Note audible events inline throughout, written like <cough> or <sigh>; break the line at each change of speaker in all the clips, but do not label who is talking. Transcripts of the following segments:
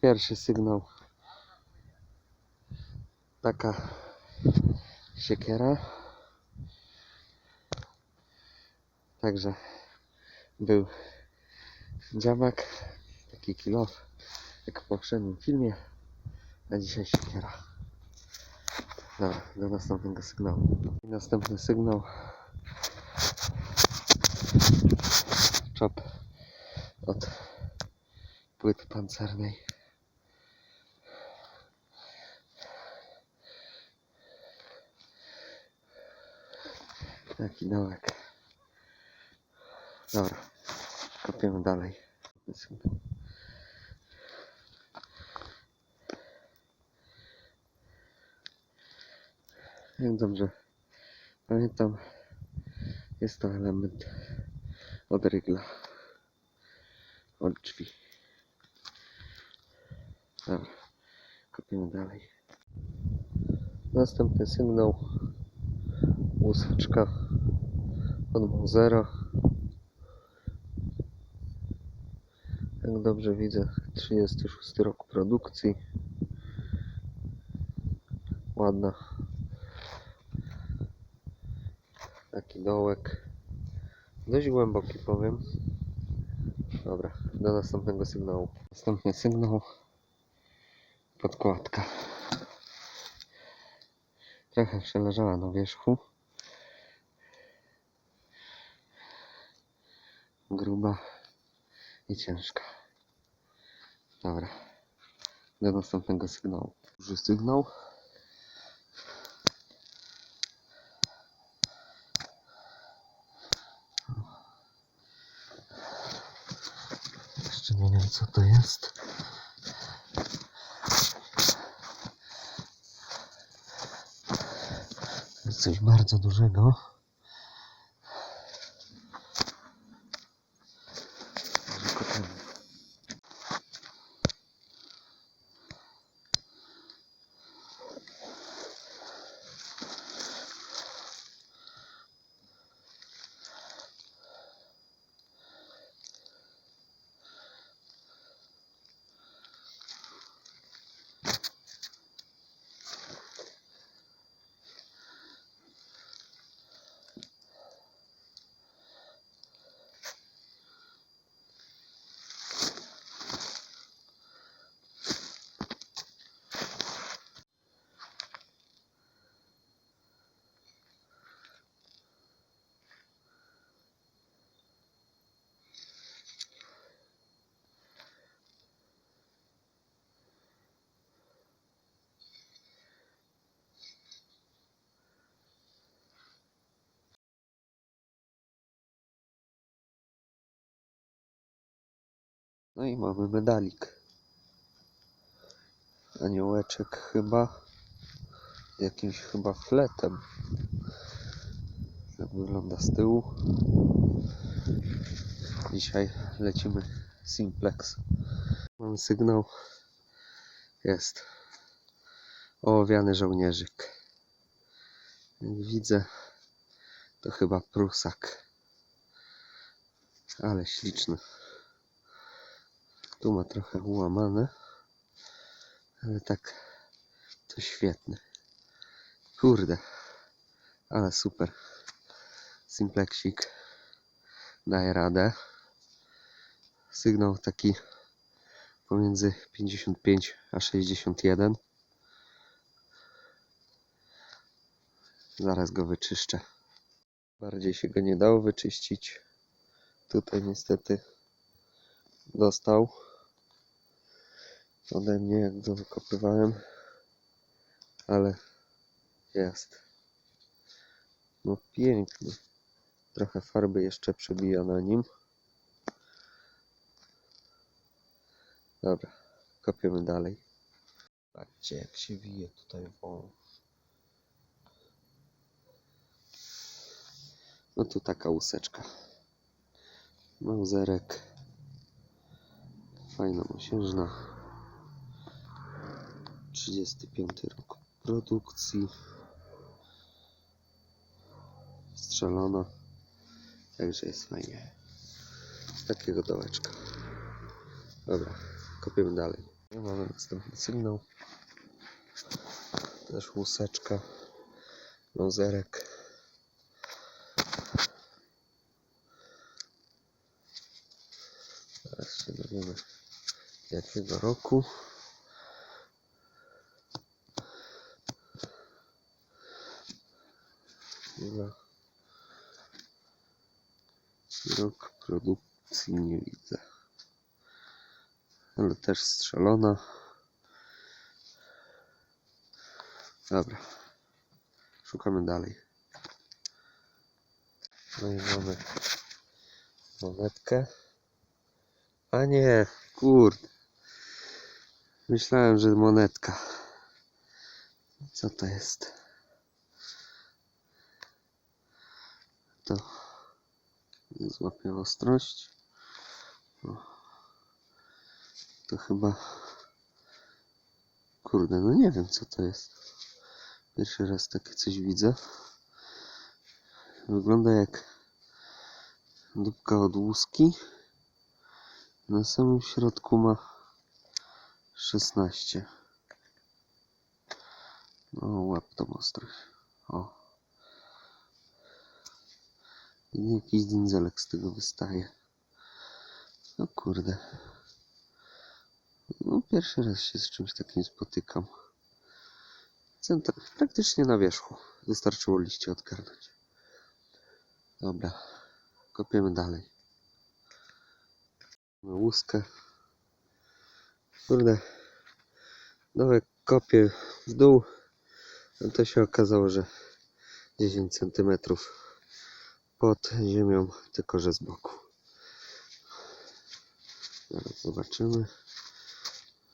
Pierwszy sygnał. Taka siekiera. Także był dziamak, taki kilof, jak w poprzednim filmie, a dzisiaj siekiera. Dobra, do następnego sygnału. I następny sygnał. Czop od płyty pancernej. Taki dołek. Dobra, kopiemy dalej. Jak dobrze pamiętam, jest to element od rygla, od drzwi. Dobra, kopiemy dalej. Następny sygnał, łuseczka Mausera. Jak dobrze widzę, 36 rok produkcji. Ładna. Taki dołek. Dość głęboki powiem. Dobra, do następnego sygnału. Następny sygnał. Podkładka. Trochę przeleżała na wierzchu. Gruba i ciężka. Dobra. Do następnego sygnału. Duży sygnał. Jeszcze nie wiem co to jest. Coś bardzo dużego. No i mamy medalik. Aniołeczek chyba. Z jakimś chyba fletem. Tak wygląda z tyłu. Dzisiaj lecimy simplex. Mamy sygnał. Jest. Ołowiany żołnierzyk. Jak widzę, to chyba prusak. Ale śliczny. Tu ma trochę ułamane, ale tak to świetny. Kurde, ale super. Simplexik daje radę. Sygnał taki pomiędzy 55 a 61. Zaraz go wyczyszczę. Bardziej się go nie dało wyczyścić. Tutaj niestety dostał ode mnie, jak go wykopywałem, ale jest. No piękny. Trochę farby jeszcze przebija na nim. Dobra, kopiemy dalej. Patrzcie, jak się wije tutaj wąż. No tu taka łuseczka. Mauzerek. Fajna mosiężna. 35 rok produkcji. Strzelona. Także jest fajnie. Takiego dołeczka. Dobra, kopiemy dalej. I mamy następny sygnał. Też łuseczka. Lozerek. Teraz się dowiemy jakiego roku. Chwila. Rok produkcji nie widzę. Ale też strzelona. Dobra. Szukamy dalej. No i mamy monetkę. A nie, kurde. Myślałem, że monetka. Co to jest? To nie złapię ostrość. O. To chyba. Kurde, no nie wiem co to jest. Pierwszy raz takie coś widzę. Wygląda jak dupka od łuski. Na samym środku ma 16. No, łap tą ostrość. O. Jakiś dędzelek z tego wystaje. No kurde. No pierwszy raz się z czymś takim spotykam. Centr praktycznie na wierzchu. Wystarczyło liście odgarnąć. Dobra. Kopiemy dalej. Mamy łuskę. Kurde. Dołek kopię w dół. No to się okazało, że 10 cm pod ziemią, tylko że z boku. Zaraz zobaczymy.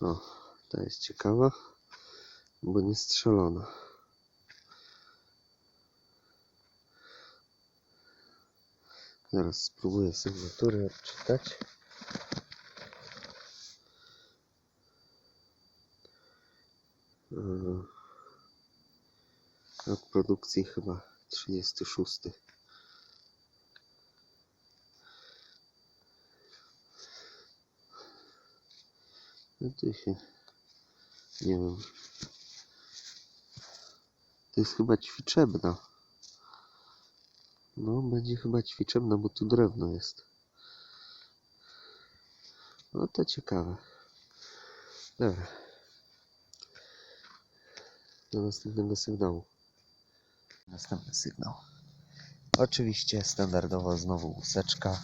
O, ta jest ciekawa, bo nie strzelona. Zaraz spróbuję sygnatury odczytać. Yy, Rok produkcji chyba 36. No to się nie wiem. To jest chyba ćwiczebna. No, będzie chyba ćwiczebna, bo tu drewno jest. No to ciekawe. Dobra. Do następnego sygnału. Następny sygnał. Oczywiście standardowo znowu łuseczka.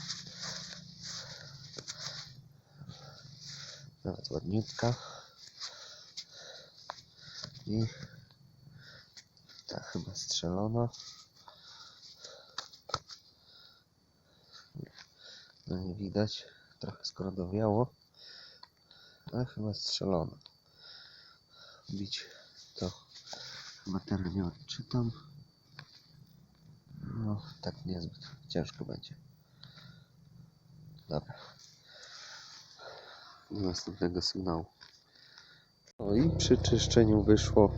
Nawet ładniutka. I ta chyba strzelona. No nie widać. Trochę skorodowiało. Ale chyba strzelona. Bić to chyba teraz nie odczytam. No, tak niezbyt ciężko będzie. Dobra. Do następnego sygnału. No i przy czyszczeniu wyszło,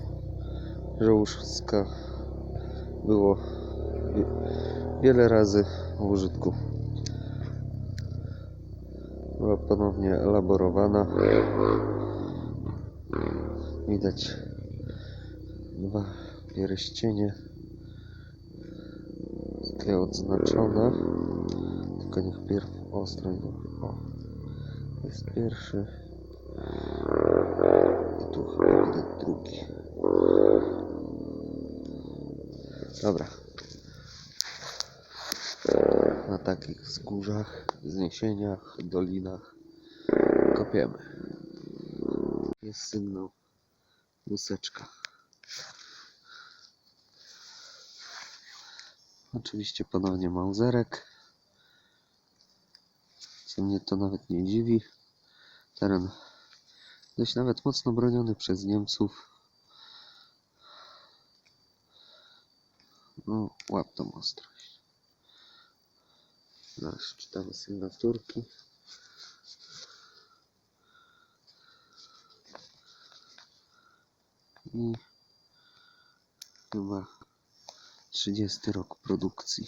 że łuska było wie- wiele razy w użytku. Była ponownie elaborowana. Widać dwa pierścienie takie odznaczone. Tylko niech pierw ostro i o. To jest pierwszy. I tu chyba widać drugi. Dobra. Na takich wzgórzach, wzniesieniach, dolinach kopiemy. Jest sygnał łuseczka. Oczywiście ponownie Mauzerek. Co mnie to nawet nie dziwi. Teren dość nawet mocno broniony przez Niemców. No, łap tą ostrość. Zaraz czytamy sygnaturki. I chyba 30 rok produkcji.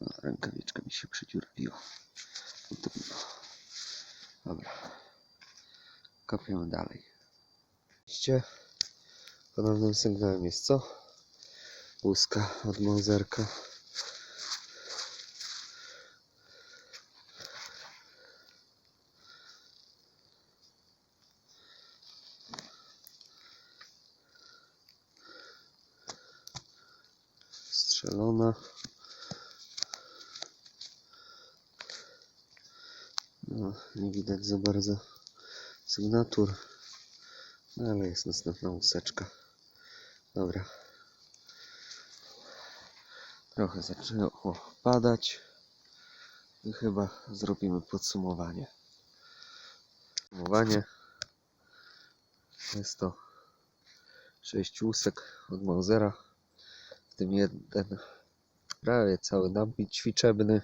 Rękawiczka mi się przedziurawiła. No Trudno. Dobra. Kopiemy dalej. Widzicie? Ponownym sygnałem jest co? Łuska od Mozerka. Strzelona. No, nie widać za bardzo sygnatur. No, ale jest następna łuseczka. Dobra. Trochę zaczęło padać. I chyba zrobimy podsumowanie. Podsumowanie. Jest to 6 łusek od Mausera. W tym jeden prawie cały dumping ćwiczebny.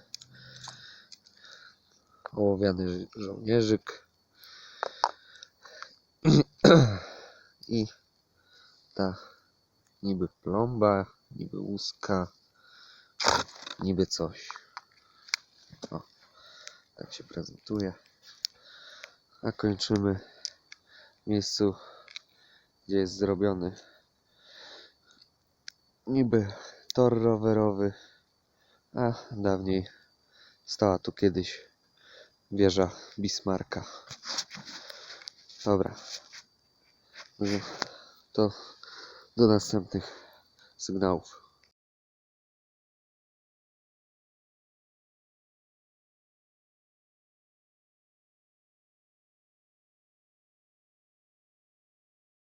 Ołowiany żo- żołnierzyk. <clears throat> I ta niby plomba, niby łuska, niby coś. O, tak się prezentuje. A kończymy w miejscu, gdzie jest zrobiony niby tor rowerowy, a dawniej stała tu kiedyś wieża Bismarcka. Dobra. To do następnych sygnałów.